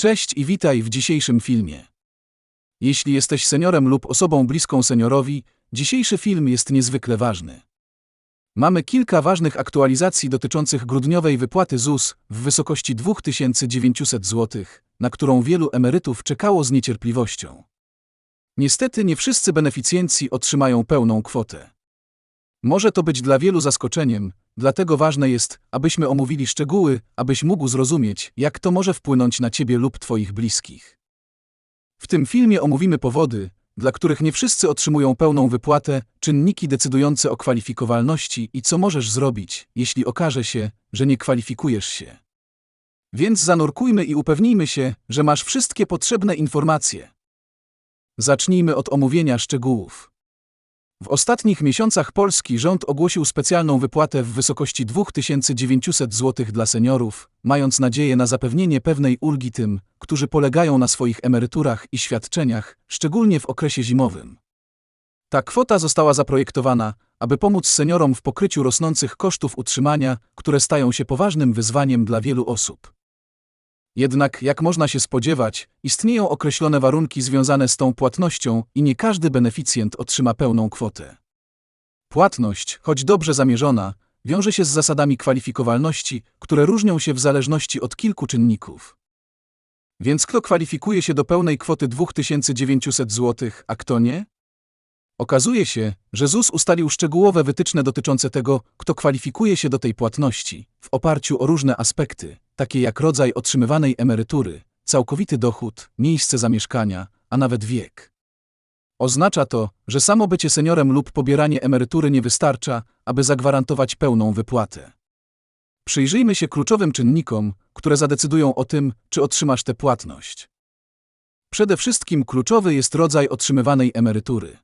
Cześć i witaj w dzisiejszym filmie. Jeśli jesteś seniorem lub osobą bliską seniorowi, dzisiejszy film jest niezwykle ważny. Mamy kilka ważnych aktualizacji dotyczących grudniowej wypłaty ZUS w wysokości 2900 zł, na którą wielu emerytów czekało z niecierpliwością. Niestety nie wszyscy beneficjenci otrzymają pełną kwotę. Może to być dla wielu zaskoczeniem, dlatego ważne jest, abyśmy omówili szczegóły, abyś mógł zrozumieć, jak to może wpłynąć na ciebie lub twoich bliskich. W tym filmie omówimy powody, dla których nie wszyscy otrzymują pełną wypłatę, czynniki decydujące o kwalifikowalności i co możesz zrobić, jeśli okaże się, że nie kwalifikujesz się. Więc zanurkujmy i upewnijmy się, że masz wszystkie potrzebne informacje. Zacznijmy od omówienia szczegółów. W ostatnich miesiącach polski rząd ogłosił specjalną wypłatę w wysokości 2900 zł dla seniorów, mając nadzieję na zapewnienie pewnej ulgi tym, którzy polegają na swoich emeryturach i świadczeniach, szczególnie w okresie zimowym. Ta kwota została zaprojektowana, aby pomóc seniorom w pokryciu rosnących kosztów utrzymania, które stają się poważnym wyzwaniem dla wielu osób. Jednak, jak można się spodziewać, istnieją określone warunki związane z tą płatnością i nie każdy beneficjent otrzyma pełną kwotę. Płatność, choć dobrze zamierzona, wiąże się z zasadami kwalifikowalności, które różnią się w zależności od kilku czynników. Więc kto kwalifikuje się do pełnej kwoty 2900 zł, a kto nie? Okazuje się, że ZUS ustalił szczegółowe wytyczne dotyczące tego, kto kwalifikuje się do tej płatności, w oparciu o różne aspekty, takie jak rodzaj otrzymywanej emerytury, całkowity dochód, miejsce zamieszkania, a nawet wiek. Oznacza to, że samo bycie seniorem lub pobieranie emerytury nie wystarcza, aby zagwarantować pełną wypłatę. Przyjrzyjmy się kluczowym czynnikom, które zadecydują o tym, czy otrzymasz tę płatność. Przede wszystkim kluczowy jest rodzaj otrzymywanej emerytury.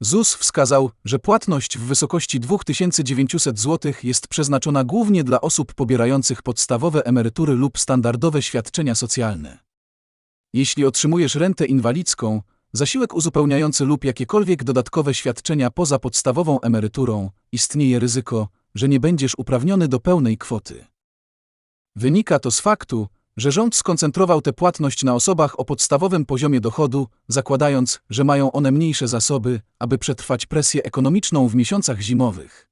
ZUS wskazał, że płatność w wysokości 2900 zł jest przeznaczona głównie dla osób pobierających podstawowe emerytury lub standardowe świadczenia socjalne. Jeśli otrzymujesz rentę inwalidzką, zasiłek uzupełniający lub jakiekolwiek dodatkowe świadczenia poza podstawową emeryturą, istnieje ryzyko, że nie będziesz uprawniony do pełnej kwoty. Wynika to z faktu, że rząd skoncentrował tę płatność na osobach o podstawowym poziomie dochodu, zakładając, że mają one mniejsze zasoby, aby przetrwać presję ekonomiczną w miesiącach zimowych.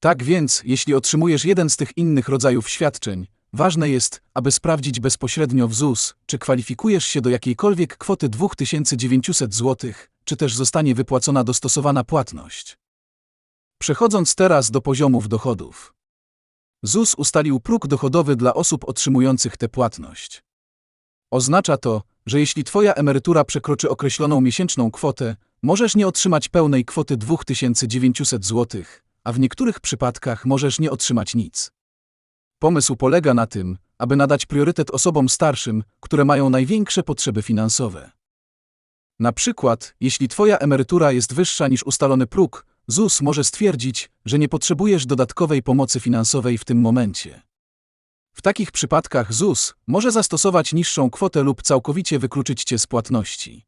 Tak więc, jeśli otrzymujesz jeden z tych innych rodzajów świadczeń, ważne jest, aby sprawdzić bezpośrednio w ZUS, czy kwalifikujesz się do jakiejkolwiek kwoty 2900 zł, czy też zostanie wypłacona dostosowana płatność. Przechodząc teraz do poziomów dochodów. ZUS ustalił próg dochodowy dla osób otrzymujących tę płatność. Oznacza to, że jeśli Twoja emerytura przekroczy określoną miesięczną kwotę, możesz nie otrzymać pełnej kwoty 2900 zł, a w niektórych przypadkach możesz nie otrzymać nic. Pomysł polega na tym, aby nadać priorytet osobom starszym, które mają największe potrzeby finansowe. Na przykład, jeśli Twoja emerytura jest wyższa niż ustalony próg, ZUS może stwierdzić, że nie potrzebujesz dodatkowej pomocy finansowej w tym momencie. W takich przypadkach ZUS może zastosować niższą kwotę lub całkowicie wykluczyć cię z płatności.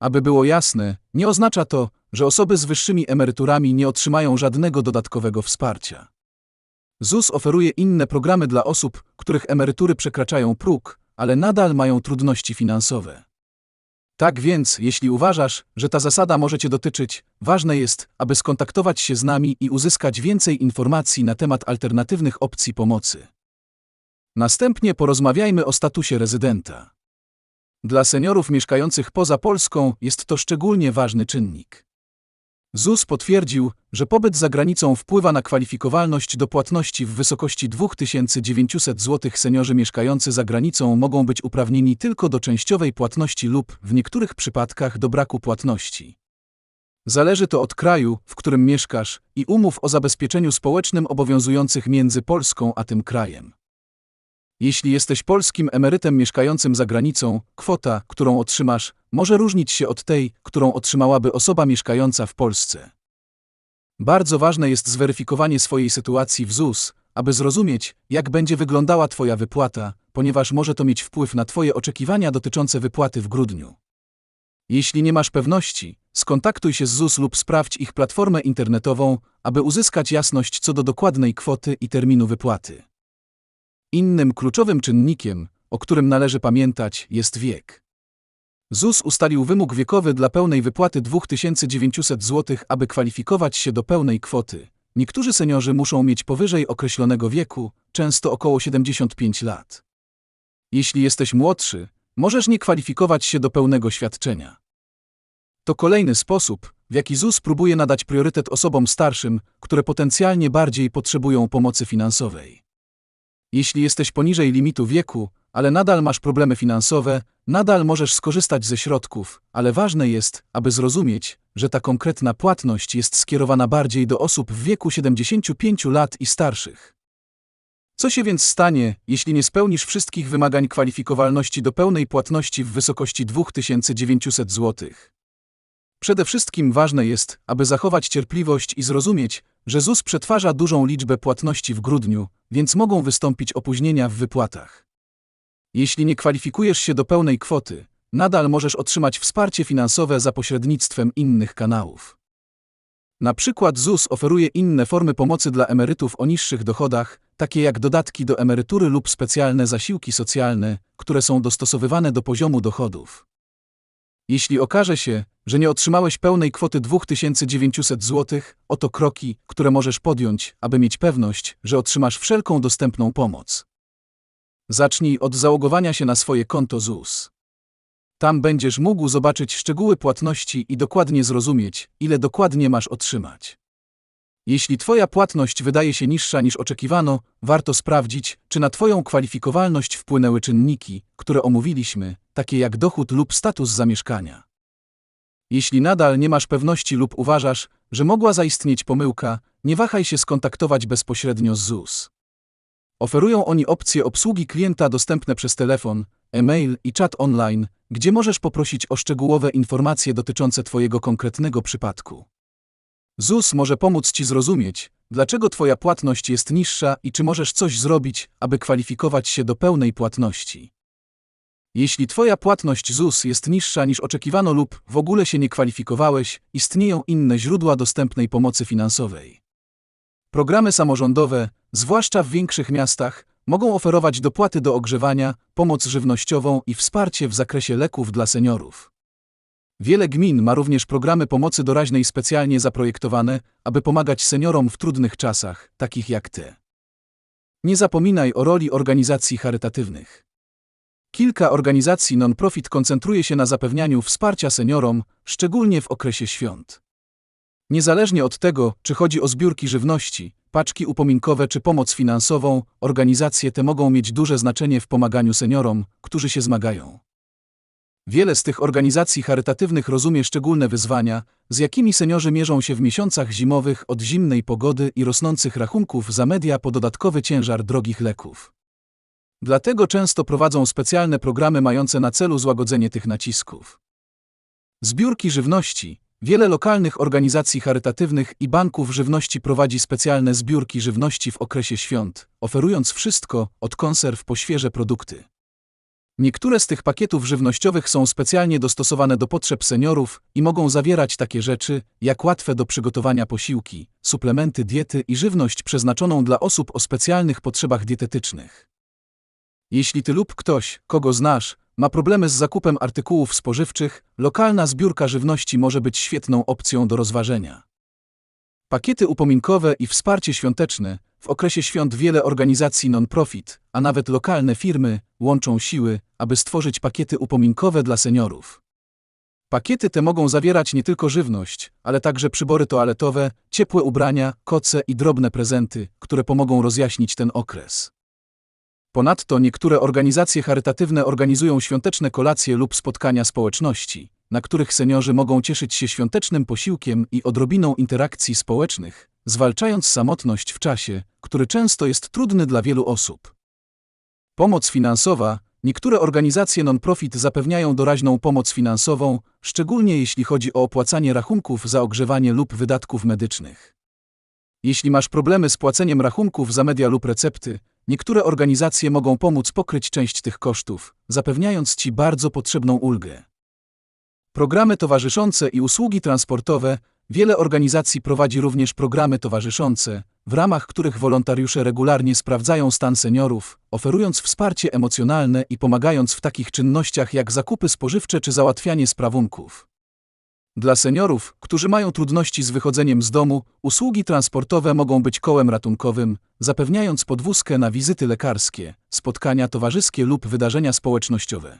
Aby było jasne, nie oznacza to, że osoby z wyższymi emeryturami nie otrzymają żadnego dodatkowego wsparcia. ZUS oferuje inne programy dla osób, których emerytury przekraczają próg, ale nadal mają trudności finansowe. Tak więc, jeśli uważasz, że ta zasada może Cię dotyczyć, ważne jest, aby skontaktować się z nami i uzyskać więcej informacji na temat alternatywnych opcji pomocy. Następnie porozmawiajmy o statusie rezydenta. Dla seniorów mieszkających poza Polską jest to szczególnie ważny czynnik. ZUS potwierdził, że pobyt za granicą wpływa na kwalifikowalność do płatności w wysokości 2900 zł. Seniorzy mieszkający za granicą mogą być uprawnieni tylko do częściowej płatności lub, w niektórych przypadkach, do braku płatności. Zależy to od kraju, w którym mieszkasz i umów o zabezpieczeniu społecznym obowiązujących między Polską a tym krajem. Jeśli jesteś polskim emerytem mieszkającym za granicą, kwota, którą otrzymasz, może różnić się od tej, którą otrzymałaby osoba mieszkająca w Polsce. Bardzo ważne jest zweryfikowanie swojej sytuacji w ZUS, aby zrozumieć, jak będzie wyglądała Twoja wypłata, ponieważ może to mieć wpływ na Twoje oczekiwania dotyczące wypłaty w grudniu. Jeśli nie masz pewności, skontaktuj się z ZUS lub sprawdź ich platformę internetową, aby uzyskać jasność co do dokładnej kwoty i terminu wypłaty. Innym kluczowym czynnikiem, o którym należy pamiętać, jest wiek. ZUS ustalił wymóg wiekowy dla pełnej wypłaty 2900 zł, aby kwalifikować się do pełnej kwoty. Niektórzy seniorzy muszą mieć powyżej określonego wieku, często około 75 lat. Jeśli jesteś młodszy, możesz nie kwalifikować się do pełnego świadczenia. To kolejny sposób, w jaki ZUS próbuje nadać priorytet osobom starszym, które potencjalnie bardziej potrzebują pomocy finansowej. Jeśli jesteś poniżej limitu wieku, ale nadal masz problemy finansowe, nadal możesz skorzystać ze środków, ale ważne jest, aby zrozumieć, że ta konkretna płatność jest skierowana bardziej do osób w wieku 75 lat i starszych. Co się więc stanie, jeśli nie spełnisz wszystkich wymagań kwalifikowalności do pełnej płatności w wysokości 2900 zł? Przede wszystkim ważne jest, aby zachować cierpliwość i zrozumieć, że ZUS przetwarza dużą liczbę płatności w grudniu, więc mogą wystąpić opóźnienia w wypłatach. Jeśli nie kwalifikujesz się do pełnej kwoty, nadal możesz otrzymać wsparcie finansowe za pośrednictwem innych kanałów. Na przykład ZUS oferuje inne formy pomocy dla emerytów o niższych dochodach, takie jak dodatki do emerytury lub specjalne zasiłki socjalne, które są dostosowywane do poziomu dochodów. Jeśli okaże się, że nie otrzymałeś pełnej kwoty 2900 zł, oto kroki, które możesz podjąć, aby mieć pewność, że otrzymasz wszelką dostępną pomoc. Zacznij od załogowania się na swoje konto ZUS. Tam będziesz mógł zobaczyć szczegóły płatności i dokładnie zrozumieć, ile dokładnie masz otrzymać. Jeśli Twoja płatność wydaje się niższa niż oczekiwano, warto sprawdzić, czy na Twoją kwalifikowalność wpłynęły czynniki, które omówiliśmy, takie jak dochód lub status zamieszkania. Jeśli nadal nie masz pewności lub uważasz, że mogła zaistnieć pomyłka, nie wahaj się skontaktować bezpośrednio z ZUS. Oferują oni opcje obsługi klienta dostępne przez telefon, e-mail i czat online, gdzie możesz poprosić o szczegółowe informacje dotyczące Twojego konkretnego przypadku. ZUS może pomóc Ci zrozumieć, dlaczego Twoja płatność jest niższa i czy możesz coś zrobić, aby kwalifikować się do pełnej płatności. Jeśli Twoja płatność ZUS jest niższa niż oczekiwano lub w ogóle się nie kwalifikowałeś, istnieją inne źródła dostępnej pomocy finansowej. Programy samorządowe, zwłaszcza w większych miastach, mogą oferować dopłaty do ogrzewania, pomoc żywnościową i wsparcie w zakresie leków dla seniorów. Wiele gmin ma również programy pomocy doraźnej specjalnie zaprojektowane, aby pomagać seniorom w trudnych czasach, takich jak te. Nie zapominaj o roli organizacji charytatywnych. Kilka organizacji non-profit koncentruje się na zapewnianiu wsparcia seniorom, szczególnie w okresie świąt. Niezależnie od tego, czy chodzi o zbiórki żywności, paczki upominkowe czy pomoc finansową, organizacje te mogą mieć duże znaczenie w pomaganiu seniorom, którzy się zmagają. Wiele z tych organizacji charytatywnych rozumie szczególne wyzwania, z jakimi seniorzy mierzą się w miesiącach zimowych od zimnej pogody i rosnących rachunków za media po dodatkowy ciężar drogich leków. Dlatego często prowadzą specjalne programy mające na celu złagodzenie tych nacisków. Zbiórki żywności. Wiele lokalnych organizacji charytatywnych i banków żywności prowadzi specjalne zbiórki żywności w okresie świąt, oferując wszystko, od konserw po świeże produkty. Niektóre z tych pakietów żywnościowych są specjalnie dostosowane do potrzeb seniorów i mogą zawierać takie rzeczy, jak łatwe do przygotowania posiłki, suplementy diety i żywność przeznaczoną dla osób o specjalnych potrzebach dietetycznych. Jeśli ty lub ktoś, kogo znasz, ma problemy z zakupem artykułów spożywczych, lokalna zbiórka żywności może być świetną opcją do rozważenia. Pakiety upominkowe i wsparcie świąteczne. W okresie świąt wiele organizacji non-profit, a nawet lokalne firmy, łączą siły, aby stworzyć pakiety upominkowe dla seniorów. Pakiety te mogą zawierać nie tylko żywność, ale także przybory toaletowe, ciepłe ubrania, koce i drobne prezenty, które pomogą rozjaśnić ten okres. Ponadto niektóre organizacje charytatywne organizują świąteczne kolacje lub spotkania społeczności, na których seniorzy mogą cieszyć się świątecznym posiłkiem i odrobiną interakcji społecznych, zwalczając samotność w czasie, który często jest trudny dla wielu osób. Pomoc finansowa. Niektóre organizacje non-profit zapewniają doraźną pomoc finansową, szczególnie jeśli chodzi o opłacanie rachunków za ogrzewanie lub wydatków medycznych. Jeśli masz problemy z płaceniem rachunków za media lub recepty, niektóre organizacje mogą pomóc pokryć część tych kosztów, zapewniając Ci bardzo potrzebną ulgę. Programy towarzyszące i usługi transportowe wiele organizacji prowadzi również programy towarzyszące, w ramach których wolontariusze regularnie sprawdzają stan seniorów, oferując wsparcie emocjonalne i pomagając w takich czynnościach jak zakupy spożywcze czy załatwianie sprawunków. Dla seniorów, którzy mają trudności z wychodzeniem z domu, usługi transportowe mogą być kołem ratunkowym, zapewniając podwózkę na wizyty lekarskie, spotkania towarzyskie lub wydarzenia społecznościowe.